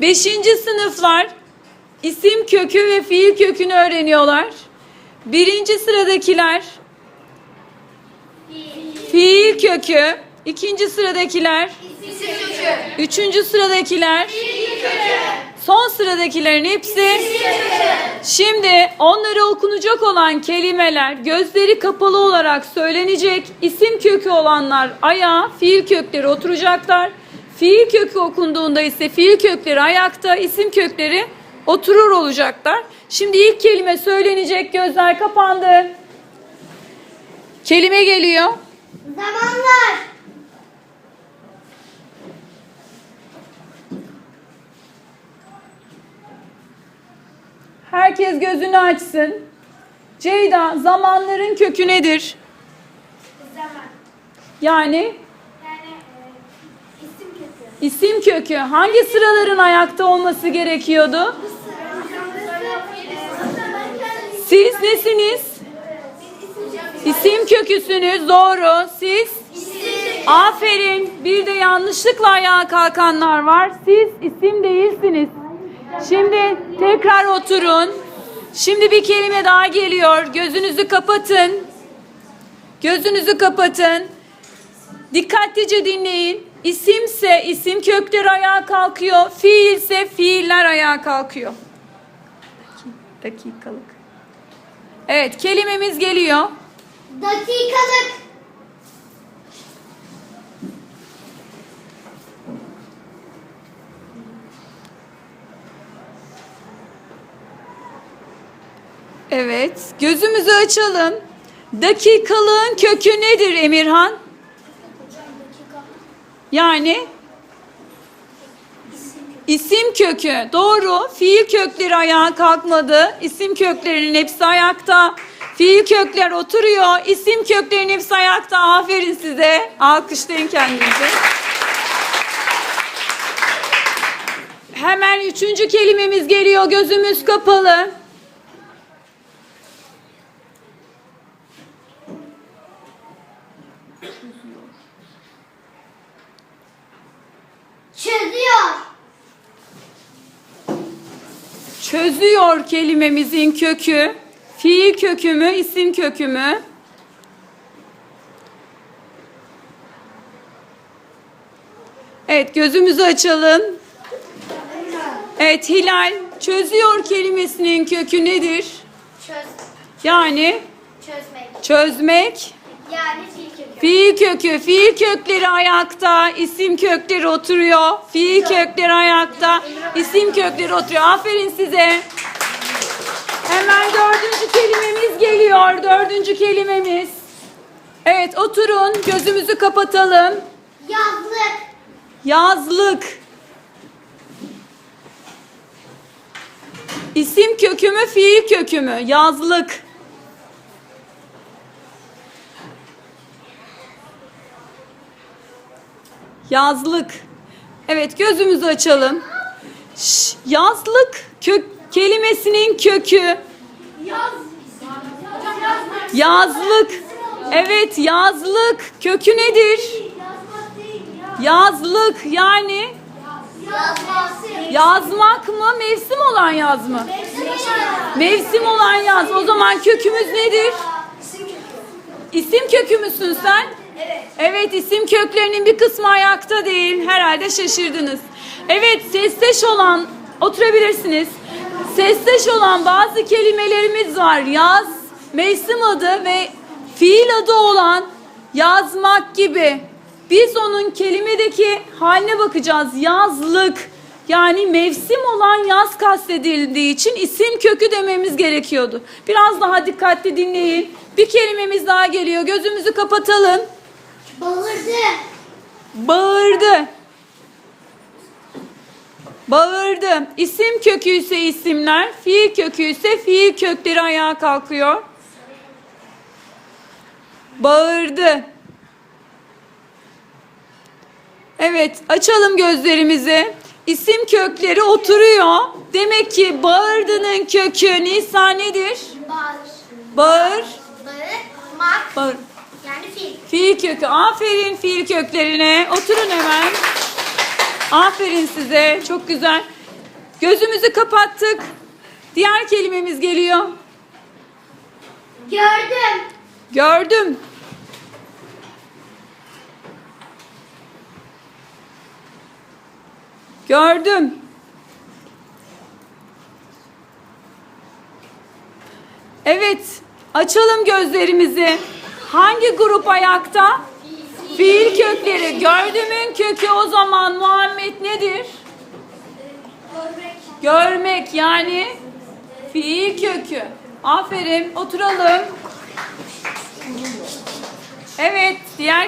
Beşinci sınıflar isim kökü ve fiil kökünü öğreniyorlar. Birinci sıradakiler fiil kökü, ikinci sıradakiler, İsim kökü. üçüncü sıradakiler, son sıradakilerin hepsi Şimdi onlara okunacak olan kelimeler gözleri kapalı olarak söylenecek. İsim kökü olanlar ayağa, fiil kökleri oturacaklar. Fiil kökü okunduğunda ise fiil kökleri ayakta, isim kökleri oturur olacaklar. Şimdi ilk kelime söylenecek. Gözler kapandı. Kelime geliyor. Zamanlar. Herkes gözünü açsın. Ceyda, zamanların kökü nedir? Zaman. Yani isim kökü hangi sıraların ayakta olması gerekiyordu? Siz nesiniz? İsim köküsünüz. Doğru. Siz? Aferin. Bir de yanlışlıkla ayağa kalkanlar var. Siz isim değilsiniz. Şimdi tekrar oturun. Şimdi bir kelime daha geliyor. Gözünüzü kapatın. Gözünüzü kapatın. Dikkatlice dinleyin. İsimse isim kökleri ayağa kalkıyor. Fiilse fiiller ayağa kalkıyor. Dakikalık. Evet kelimemiz geliyor. Dakikalık. Evet gözümüzü açalım. Dakikalığın kökü nedir Emirhan? Yani isim kökü. Doğru. Fiil kökleri ayağa kalkmadı. İsim köklerinin hepsi ayakta. Fiil kökler oturuyor. İsim köklerinin hepsi ayakta. Aferin size. Alkışlayın kendinizi. Hemen üçüncü kelimemiz geliyor. Gözümüz kapalı. Çözüyor. Çözüyor kelimemizin kökü. Fiil kökü mü, isim kökü mü? Evet, gözümüzü açalım. Evet, Hilal, çözüyor kelimesinin kökü nedir? Çöz. Yani Çözmek. çözmek. Yani fiil kökü. Fiil kökü, fiil kökleri ayakta, isim kökleri oturuyor. Fiil kökleri ayakta, isim kökleri oturuyor. Aferin size. Hemen dördüncü kelimemiz geliyor. Dördüncü kelimemiz. Evet oturun. Gözümüzü kapatalım. Yazlık. Yazlık. İsim kökü mü, fiil kökü mü? Yazlık. Yazlık. Evet gözümüzü açalım. Şş, yazlık kök kelimesinin kökü. Yaz. Yazlık. Evet yazlık kökü nedir? Yazlık yani yazmak mı mevsim olan yaz mı? Mevsim. Olan yaz. O zaman kökümüz nedir? İsim kökü müsün sen? Evet. İsim köklerinin bir kısmı ayakta değil. Herhalde şaşırdınız. Evet sesteş olan oturabilirsiniz. Sesteş olan bazı kelimelerimiz var. Yaz, mevsim adı ve fiil adı olan yazmak gibi. Biz onun kelimedeki haline bakacağız. Yazlık yani mevsim olan yaz kastedildiği için isim kökü dememiz gerekiyordu. Biraz daha dikkatli dinleyin. Bir kelimemiz daha geliyor. Gözümüzü kapatalım. Bağırdı. Bağırdı. Bağırdı. İsim kökü ise isimler, fiil kökü ise fiil kökleri ayağa kalkıyor. Bağırdı. Evet, açalım gözlerimizi. İsim kökleri oturuyor. Demek ki bağırdının kökü Nisa nedir? Bağır. Bağır. Bağırmak. Bağır. Yani fiil. Fiil kökü. Aferin fiil köklerine. Oturun hemen. Aferin size. Çok güzel. Gözümüzü kapattık. Diğer kelimemiz geliyor. Gördüm. Gördüm. Gördüm. Evet, açalım gözlerimizi. Hangi grup ayakta? Fiil kökleri. Gördümün kökü o zaman Muhammed nedir? Görmek. Yani fiil kökü. Aferin, oturalım. Evet, diğer